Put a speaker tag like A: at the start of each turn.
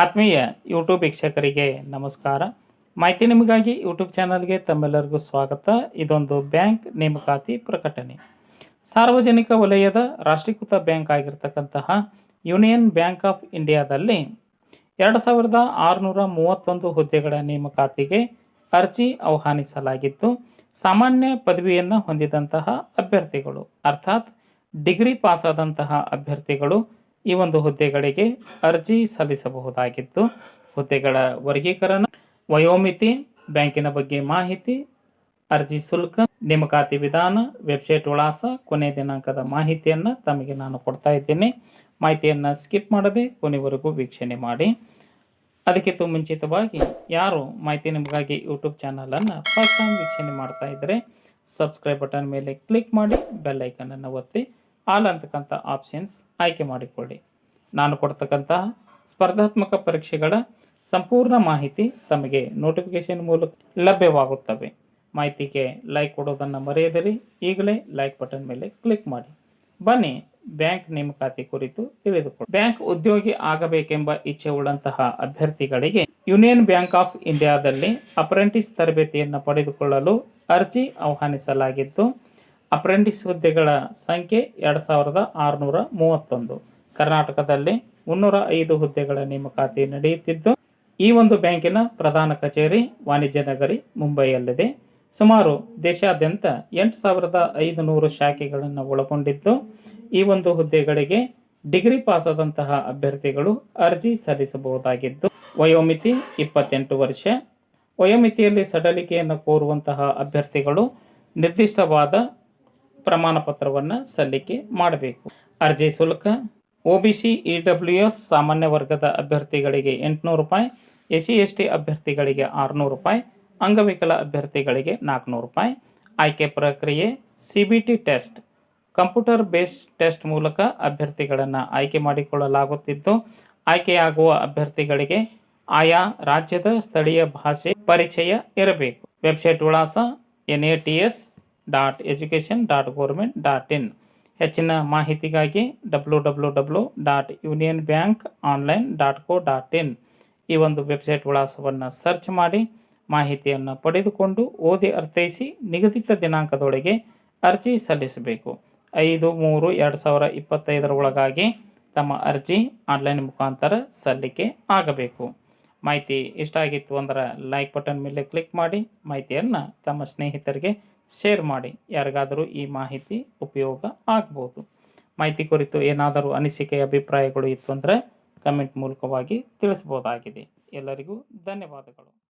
A: ಆತ್ಮೀಯ ಯೂಟ್ಯೂಬ್ ವೀಕ್ಷಕರಿಗೆ ನಮಸ್ಕಾರ. ಮಾಹಿತಿ ನಿಮಗಾಗಿ ಯೂಟ್ಯೂಬ್ ಚಾನಲ್ಗೆ ತಮ್ಮೆಲ್ಲರಿಗೂ ಸ್ವಾಗತ. ಇದೊಂದು ಬ್ಯಾಂಕ್ ನೇಮಕಾತಿ ಪ್ರಕಟಣೆ. ಸಾರ್ವಜನಿಕ ವಲಯದ ರಾಷ್ಟ್ರೀಕೃತ ಬ್ಯಾಂಕ್ ಆಗಿರ್ತಕ್ಕಂತಹ ಯೂನಿಯನ್ ಬ್ಯಾಂಕ್ ಆಫ್ ಇಂಡಿಯಾದಲ್ಲಿ ಎರಡು ಸಾವಿರದ ಆರುನೂರ ಮೂವತ್ತೊಂದು ಹುದ್ದೆಗಳ ನೇಮಕಾತಿಗೆ ಅರ್ಜಿ ಆಹ್ವಾನಿಸಲಾಗಿದ್ದು, ಸಾಮಾನ್ಯ ಪದವಿಯನ್ನು ಹೊಂದಿದಂತಹ ಅಭ್ಯರ್ಥಿಗಳು, ಅರ್ಥಾತ್ ಡಿಗ್ರಿ ಪಾಸಾದಂತಹ ಅಭ್ಯರ್ಥಿಗಳು ಈ ಒಂದು ಹುದ್ದೆಗಳಿಗೆ ಅರ್ಜಿ ಸಲ್ಲಿಸಬಹುದಾಗಿತ್ತು. ಹುದ್ದೆಗಳ ವರ್ಗೀಕರಣ ವಯೋಮಿತಿ, ಬ್ಯಾಂಕಿನ ಬಗ್ಗೆ ಮಾಹಿತಿ, ಅರ್ಜಿ ಶುಲ್ಕ, ನೇಮಕಾತಿ ವಿಧಾನ, ವೆಬ್ಸೈಟ್ ವಿಳಾಸ, ಕೊನೆ ದಿನಾಂಕದ ಮಾಹಿತಿಯನ್ನು ತಮಗೆ ನಾನು ಕೊಡ್ತಾ ಇದ್ದೇನೆ. ಮಾಹಿತಿಯನ್ನು ಸ್ಕಿಪ್ ಮಾಡದೆ ಕೊನೆವರೆಗೂ ವೀಕ್ಷಣೆ ಮಾಡಿ. ಅದಕ್ಕಿಂತ ಮುಂಚಿತವಾಗಿ ಯಾರು ಮಾಹಿತಿ ನಿಮಗಾಗಿ ಯೂಟ್ಯೂಬ್ ಚಾನಲನ್ನು ಫಸ್ಟ್ ಟೈಮ್ ವೀಕ್ಷಣೆ ಮಾಡ್ತಾ ಇದ್ದರೆ ಸಬ್ಸ್ಕ್ರೈಬ್ ಬಟನ್ ಮೇಲೆ ಕ್ಲಿಕ್ ಮಾಡಿ ಬೆಲ್ಲೈಕನನ್ನು ಒತ್ತಿ. ಆಲ್ ಅಂತಕ್ಕಂಥ ಆಪ್ಷನ್ಸ್ ಆಯ್ಕೆ ಮಾಡಿಕೊಳ್ಳಿ. ನಾನು ಕೊಡ್ತಕ್ಕಂತಹ ಸ್ಪರ್ಧಾತ್ಮಕ ಪರೀಕ್ಷೆಗಳ ಸಂಪೂರ್ಣ ಮಾಹಿತಿ ತಮಗೆ ನೋಟಿಫಿಕೇಶನ್ ಮೂಲಕ ಲಭ್ಯವಾಗುತ್ತವೆ. ಮಾಹಿತಿಗೆ ಲೈಕ್ ಕೊಡೋದನ್ನು ಮರೆಯದಿರಿ. ಈಗಲೇ ಲೈಕ್ ಬಟನ್ ಮೇಲೆ ಕ್ಲಿಕ್ ಮಾಡಿ. ಬನ್ನಿ ಬ್ಯಾಂಕ್ ನೇಮಕಾತಿ ಕುರಿತು ತಿಳಿದುಕೊಳ್ಳಿ ಬ್ಯಾಂಕ್ ಉದ್ಯೋಗಿ ಆಗಬೇಕೆಂಬ ಇಚ್ಛೆ ಉಳ್ಳಂತಹ ಅಭ್ಯರ್ಥಿಗಳಿಗೆ ಯೂನಿಯನ್ ಬ್ಯಾಂಕ್ ಆಫ್ ಇಂಡಿಯಾದಲ್ಲಿ ಅಪ್ರೆಂಟಿಸ್ ತರಬೇತಿಯನ್ನು ಪಡೆದುಕೊಳ್ಳಲು ಅರ್ಜಿ ಆಹ್ವಾನಿಸಲಾಗಿದ್ದು ಅಪ್ರೆಂಟಿಸ್ ಹುದ್ದೆಗಳ ಸಂಖ್ಯೆ ಎರಡು ಸಾವಿರದ ಆರುನೂರ ಮೂವತ್ತೊಂದು. ಕರ್ನಾಟಕದಲ್ಲಿ ಮುನ್ನೂರ ಐದು ಹುದ್ದೆಗಳ ನೇಮಕಾತಿ ನಡೆಯುತ್ತಿದ್ದು, ಈ ಒಂದು ಬ್ಯಾಂಕಿನ ಪ್ರಧಾನ ಕಚೇರಿ ವಾಣಿಜ್ಯ ನಗರಿ ಮುಂಬೈಯಲ್ಲಿದೆ. ಸುಮಾರು ದೇಶಾದ್ಯಂತ ಎಂಟು ಸಾವಿರದ ಐದು ನೂರು ಶಾಖೆಗಳನ್ನು ಒಳಗೊಂಡಿದ್ದು, ಈ ಒಂದು ಹುದ್ದೆಗಳಿಗೆ ಡಿಗ್ರಿ ಪಾಸಾದಂತಹ ಅಭ್ಯರ್ಥಿಗಳು ಅರ್ಜಿ ಸಲ್ಲಿಸಬಹುದಾಗಿದ್ದು, ವಯೋಮಿತಿ ಇಪ್ಪತ್ತೆಂಟು ವರ್ಷ. ವಯೋಮಿತಿಯಲ್ಲಿ ಸಡಲಿಕೆಯನ್ನು ಕೋರುವಂತಹ ಅಭ್ಯರ್ಥಿಗಳು ನಿರ್ದಿಷ್ಟವಾದ ಪ್ರಮಾಣ ಪತ್ರವನ್ನು ಸಲ್ಲಿಕೆ ಮಾಡಬೇಕು. ಅರ್ಜಿ ಶುಲ್ಕ O B C E W S ಸಾಮಾನ್ಯ ವರ್ಗದ ಅಭ್ಯರ್ಥಿಗಳಿಗೆ ಎಂಟುನೂರು ರೂಪಾಯಿ, ಎಸ್ ಸಿ ಎಸ್ ಟಿ ಅಭ್ಯರ್ಥಿಗಳಿಗೆ ಆರುನೂರು ರೂಪಾಯಿ, ಅಂಗವಿಕಲ ಅಭ್ಯರ್ಥಿಗಳಿಗೆ ನಾಲ್ಕುನೂರು ರೂಪಾಯಿ. ಆಯ್ಕೆ ಪ್ರಕ್ರಿಯೆ, C B T test. Computer based test ಮೂಲಕ ಅಭ್ಯರ್ಥಿಗಳನ್ನು ಆಯ್ಕೆ ಮಾಡಿಕೊಳ್ಳಲಾಗುತ್ತಿದ್ದು, ಆಯ್ಕೆಯಾಗುವ ಅಭ್ಯರ್ಥಿಗಳಿಗೆ ಆಯಾ ರಾಜ್ಯದ ಸ್ಥಳೀಯ ಭಾಷೆ ಪರಿಚಯ ಇರಬೇಕು. ವೆಬ್ಸೈಟ್ ವಿಳಾಸ, N A T S dot education dot government dot in ಹೆಚ್ಚಿನ ಮಾಹಿತಿಗಾಗಿ W W W dot union bank online dot co dot in ಈ ಒಂದು ವೆಬ್ಸೈಟ್ ವಿಳಾಸವನ್ನು ಸರ್ಚ್ ಮಾಡಿ ಮಾಹಿತಿಯನ್ನು ಪಡೆದುಕೊಂಡು ಓದಿ ಅರ್ಥೈಸಿ ನಿಗದಿತ ದಿನಾಂಕದೊಳಗೆ ಅರ್ಜಿ ಸಲ್ಲಿಸಬೇಕು. ಐದು, ಮೂರು, ಎರಡು ಸಾವಿರ ಇಪ್ಪತ್ತೈದರ ಒಳಗಾಗಿ ತಮ್ಮ ಅರ್ಜಿ ಆನ್ಲೈನ್ ಮುಖಾಂತರ ಸಲ್ಲಿಕೆ ಆಗಬೇಕು. ಮಾಹಿತಿ ಇಷ್ಟ ಆಗಿತ್ತು ಅಂದ್ರೆ ಲೈಕ್ ಬಟನ್ ಮೇಲೆ ಕ್ಲಿಕ್ ಮಾಡಿ, ಮಾಹಿತಿಯನ್ನು ತಮ್ಮ ಸ್ನೇಹಿತರಿಗೆ ಶೇರ್ ಮಾಡಿ. ಯಾರಿಗಾದರೂ ಈ ಮಾಹಿತಿ ಉಪಯೋಗ ಆಗ್ಬೋದು. ಮಾಹಿತಿ ಕುರಿತು ಏನಾದರೂ ಅನಿಸಿಕೆ, ಅಭಿಪ್ರಾಯಗಳು ಇತ್ತು ಅಂದರೆ ಕಮೆಂಟ್ ಮೂಲಕವಾಗಿ ತಿಳಿಸ್ಬೋದಾಗಿದೆ ಎಲ್ಲರಿಗೂ ಧನ್ಯವಾದಗಳು.